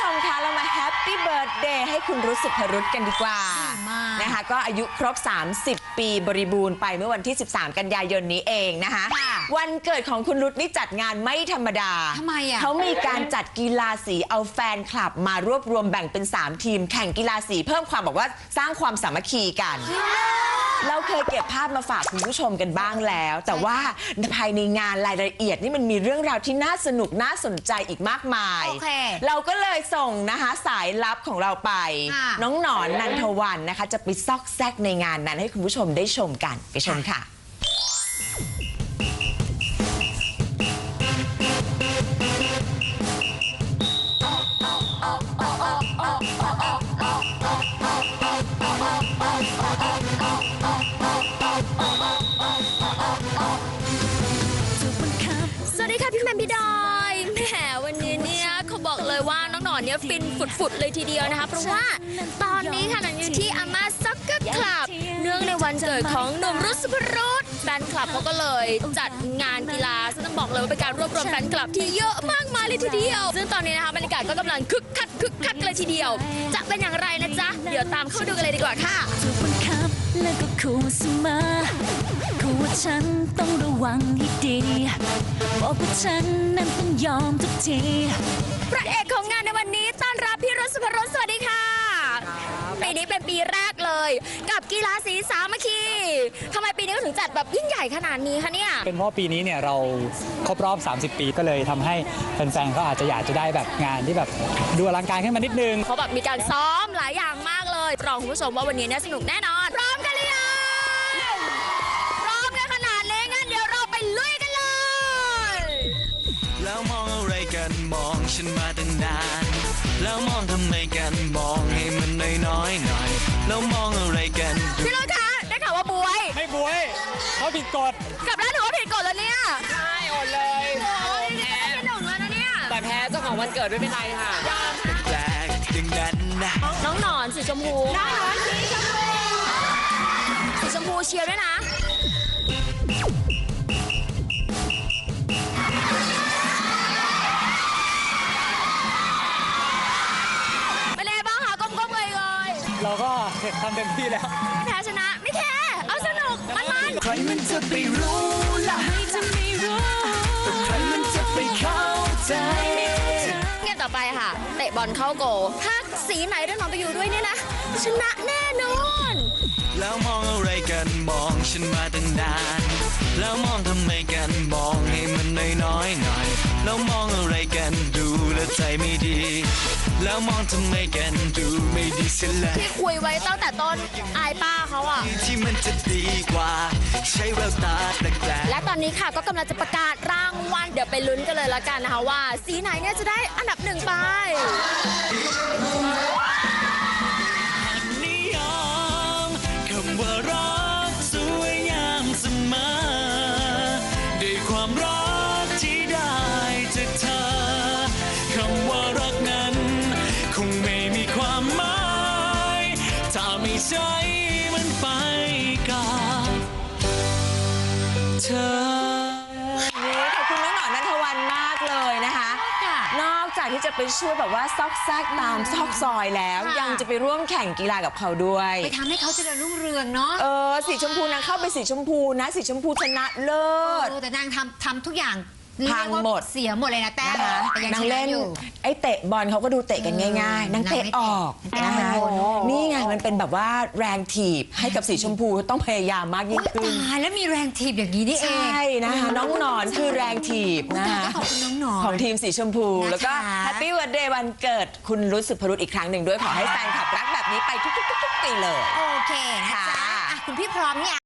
ชมคะเรามาแฮปปี้เบิร์ดเดย์ให้คุณรุษสุภรุษกันดีกว่าดีมาก นะคะก็อายุครบ 30 ปีบริบูรณ์ไปเมื่อวันที่ 13 กันยายนนี้เองนะคะ ค่ะ วันเกิดของคุณรุษนี่จัดงานไม่ธรรมดา ทำไมอะเขามีการจัดกีฬาสีเอาแฟนคลับมารวบรวมแบ่งเป็น 3 ทีม แข่งกีฬาสีเพิ่มความบอกว่าสร้างความสามัคคีกัน เราเคยเก็บภาพมาฝากคุณผู้ชมกันบ้างแล้ว แต่ว่าภายในงานรายละเอียดนี่มันมีเรื่องราวที่น่าสนุกน่าสนใจอีกมากมายโอเคเราก็เลยส่งนะคะสายลับของเราไป ค่ะ น้องหนอนนันทวันนะคะ จะไปซอกแซกในงานนั้นให้คุณผู้ชมได้ชมกันไปชมค่ะสวั แหมวันนี้เนี่ยเขาบอกเลยว่าน้องหนอนเนี่ยฟินฝุดๆเลยทีเดียวนะคะ เพราะว่าตอนนี้ค่ะหนันอยู่ที่อาม่าซ็อกเกอร์คลับ เนื่องในวันเกิดของหนุ่มรุษพรุษแฟนคลับเขาก็เลยจัดงานกีฬาซึ่งต้องบอกเลยว่าเป็นการรวบรวมแฟนคลับที่เยอะมากมายเลยทีเดียว ซึ่งตอนนี้นะคะบรรยากาศก็กำลังคึกคักคึกคักเลยทีเดียว จะเป็นอย่างไรนะจ๊ะเดี๋ยวตามเข้าดูกันเลยดีกว่าค่ะและก็ขู่เสมอขู่ว่าฉันต้องระวังให้ดี บอกว่าฉันนั้นต้องยอมทุกที พระเอกของงานในวันนี้ต้อนรับพี่รสสุภรสสวัสดีค่ะ ปีนี้เป็นปีแรกเลย กับกีฬาสีสามัคคีทำไมปีนี้ก็ถึงจัดแบบยิ่งใหญ่ขนาดนี้คะเนี่ย เป็นเพราะปีนี้เนี่ยเราครบรอบ 30 ปีก็เลยทำให้แฟนๆเขาอาจจะอยากจะได้แบบงานที่แบบดูอลังการขึ้นมานิดนึง เขาแบบมีการซ้อมหลายอย่างมากเลยรองคุณผู้ชมว่าวันนี้เนี่ยสนุกแน่นอนพร้อ ฉันมาตั้งนาน แล้วมองทำไมกันมองให้มันน้อยๆหน่อย แล้วมองอะไรกันพี่รถคะได้ข่าวว่าบวยไม่บวยเขาผิดกฎกลับแล้วถือว่าผิดกฎแล้วเนี่ย ใช่อดเลยโอ้ยนี่เป็นที่หนึ่งแล้วนะเนี่ยแต่แพ้เจ้าของวันเกิดไม่เป็นไรค่ะแปลกอย่างนั้นนะน้องหนอนสีชมพูน้องหนอนสีชมพูสีชมพูเชียร์ด้วยนะ ทำเต็มที่แล้วไม่แพ้ชนะไม่แค่เอาสนุกมันมันใครมันจะไปรู้ล่ะไม่จะไม่รู้ใครมันจะไปเข้าใจเกมต่อไปค่ะเตะบอลเข้าโกลถ้าสีไหนได้น้องไปอยู่ด้วยเนี่ยนะ ชนะแน่นอน แล้วมองอะไรกันมองฉันมาตั้งนาน แล้วมองทำไมกันมอง ใจไม่ดี แล้วมองทำไมกันดูไม่ดีเสียแล้วที่คุยไว้ตั้งแต่ต้นอายป้าเขาอะที่มันจะดีกว่า ใช้แววตาแปลกๆและตอนนี้ค่ะก็กำลังจะประกาศรางวัลเดี๋ยวไปลุ้นกันเลยละกันนะคะว่า สีไหนเนี่ยจะได้อันดับหนึ่งไปนิยมคำว่ารักสวยงามเสมอด้วยความรัก ไม่ใช่มันไปกับเธอนี่ขอบคุณน้องหนอนนันทวันมากเลยนะคะ นอกจากที่จะไปช่วยแบบว่าซอกแซกตามซอกซอยแล้ว ค่ะ ยังจะไปร่วมแข่งกีฬากับเขาด้วย ไปทำให้เขาเจริญรุ่งเรืองเนาะเออสีชมพูนะเข้าไปสีชมพูนะ สีชมพูชนะเลิศ เออแต่นางทำทำทุกอย่าง พังเรียกว่าหมด เสียหมดเลยนะแต้มนะคะแต่ยังนางชนะเล่นอยู่ ไอ้เตะบอลเขาก็ดูเตะกันง่ายๆนางเตะนางไม่เตะออกนะคะโอ้โหนี่ไงมันเป็นแบบว่าแรงถีบให้กับสีชมพูต้องพยายามมากยิ่งขึ้น ตายแล้วมีแรงถีบอย่างนี้นี่เอใชง่นะคะน้องหนอนคือแรงถีบนะแต่คะก็ขอบคุณน้องหนอนของทีมสีชมพู นะคะ แล้วก็แฮปปี้วันเดย์วันเกิดคุณรุษสุภรุษอีกครั้งหนึ่งด้วยขอให้แฟนคลับรักแบบนี้ไปทุกๆๆๆปีเลย โอเคนะค่ะจ๊ะอะคุณพี่พร้อมเนี่ย